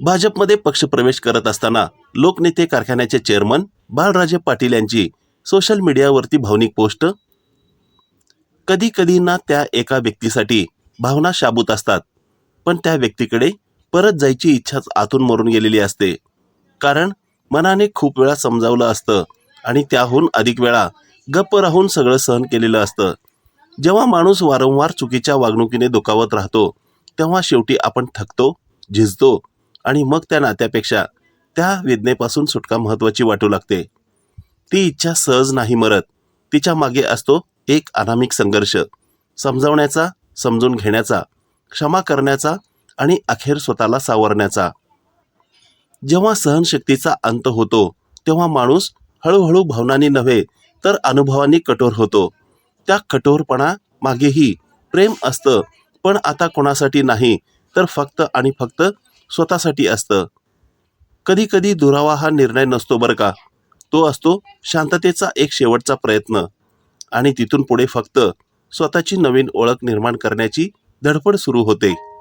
भाजपमध्ये पक्षप्रवेश करत असताना लोकनेते कारखान्याचे चेअरमन बाळराजे पाटील यांची सोशल मीडियावरती भावनिक पोस्ट. कधी कधी ना त्या एका व्यक्तीसाठी भावना शाबूत असतात पण त्या व्यक्तीकडे परत जायची इच्छाच आतून मरून गेलेली असते. कारण मनाने खूप वेळा समजावलं असतं आणि त्याहून अधिक वेळा गप्प राहून सगळं सहन केलेलं असतं. जेव्हा माणूस वारंवार चुकीच्या वागणुकीने दुखावत राहतो तेव्हा शेवटी आपण थकतो झिजतो आणि मग त्या नात्यापेक्षा त्या वेदनेपासून सुटका महत्त्वाची वाटू लागते. ती इच्छा सहज नाही मरत. तिच्यामागे असतो एक अनामिक संघर्ष. समजावण्याचा समजून घेण्याचा क्षमा करण्याचा आणि अखेर स्वतःला सावरण्याचा. जेव्हा सहनशक्तीचा अंत होतो तेव्हा माणूस हळूहळू भावनांनी नव्हे तर अनुभवांनी कठोर होतो. त्या कठोरपणा मागेही प्रेम असतं पण आता कोणासाठी नाही तर फक्त आणि फक्त स्वतःसाठी असतं. कधी कधी दुरावा हा निर्णय नसतो बरं का. तो असतो शांततेचा एक शेवटचा प्रयत्न. आणि तिथून पुढे फक्त स्वतःची नवीन ओळख निर्माण करण्याची धडपड सुरू होते.